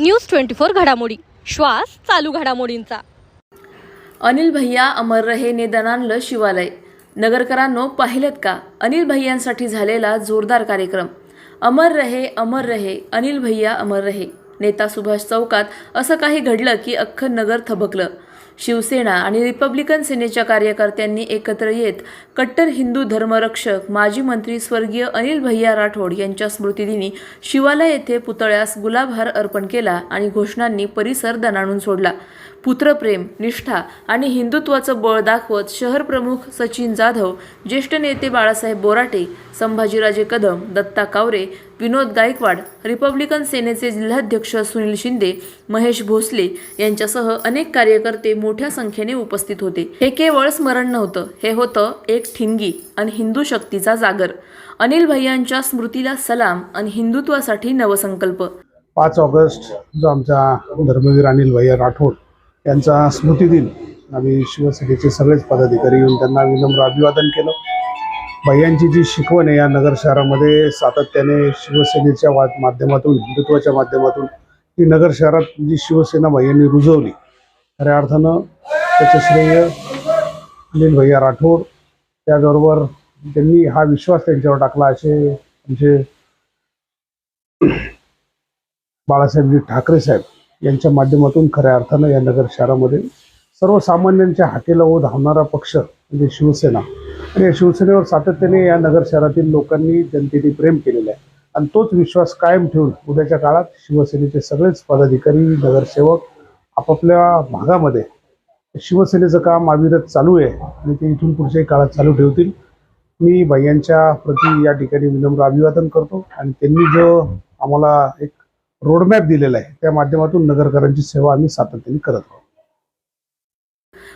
News twenty four घडामोडी. श्वास चालू घडामोडींचा. अनिल भैया अमर रहे ने शिवालय. नगरकरांनो पाहिलेत का? अनिल भैयांसाठी झालेला जोरदार कार्यक्रम. अमर रहे अमर रहे अनिल भैया अमर रहे. नेता सुभाष चौकात असं काही घडलं की अख्खं नगर थबकलं. शिवसेना आणि रिपब्लिकन सेनेच्या कार्यकर्त्यांनी एकत्र येत कट्टर हिंदू धर्मरक्षक माजी मंत्री स्वर्गीय अनिल भैया राठोड यांच्या स्मृतिदिनी शिवालय येथे पुतळ्यास गुलाबहार अर्पण केला आणि घोषणांनी परिसर दणाणून सोडला. पुत्रप्रेम निष्ठा आणि हिंदुत्वाचं बळ दाखवत शहर प्रमुख सचिन जाधव ज्येष्ठ नेते बाळासाहेब बोराटे संभाजीराजे कदम दत्ता कावरे विनोद गायकवाड रिपब्लिकन सेनेचे जिल्हाध्यक्ष सुनील शिंदे महेश भोसले यांच्यासह अनेक कार्यकर्ते मोठ्या संख्येने उपस्थित होते. हे केवळ स्मरण नव्हतं हे होतं एक ठिणगी आणि हिंदू शक्तीचा जागर. अनिल भैयांच्या स्मृतीला सलाम आणि हिंदुत्वासाठी नवसंकल्प. पाच ऑगस्ट जो आमचा धर्मवीर अनिल भैया राठोड यांचा स्मृतिदिन आम्ही शिवसेनेचे सगळेच पदाधिकारी येऊन त्यांना विनम्र अभिवादन केलं. भैयांची जी शिकवण आहे या नगर शहरामध्ये सातत्याने शिवसेनेच्या वा माध्यमातून हिंदुत्वाच्या माध्यमातून ही नगर शहरात जी शिवसेना भैयांनी रुजवली खऱ्या अर्थानं त्याचं श्रेय अनिल भैया राठोड त्याचबरोबर त्यांनी हा विश्वास त्यांच्यावर टाकला असे आमचे बाळासाहेबजी ठाकरे साहेब. यांच्या माध्यमातून खऱ्या अर्थानं या नगर शहरामध्ये सर्वसामान्यांच्या हाकेला व धावणारा पक्ष म्हणजे शिवसेना. आणि या शिवसेनेवर सातत्याने या नगर शहरातील लोकांनी जनतेने प्रेम केलेलं आहे. आणि तोच विश्वास कायम ठेवून उद्याच्या काळात शिवसेनेचे सगळेच पदाधिकारी नगरसेवक आपापल्या भागामध्ये शिवसेनेचं काम अविरत चालू आहे आणि ते इथून पुढच्याही काळात चालू ठेवतील. मी भैयांच्या प्रती या ठिकाणी विनम्र अभिवादन करतो. आणि त्यांनी जो आम्हाला एक रोडमॅप दिलेला आहे. त्या माध्यमातून नगरकरांची सेवा आम्ही सातत्याने करत आहोत.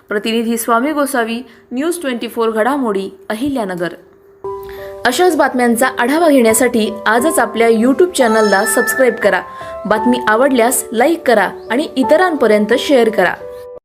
प्रतिनिधी Swami Gosavi news twenty four घडामोडी अहिल्यानगर. अशाच बातम्यांचा आढावा घेण्यासाठी आजच आपल्या यूट्यूब चॅनलला सबस्क्राईब करा. बातमी आवडल्यास लाईक करा आणि इतरांपर्यंत शेअर करा.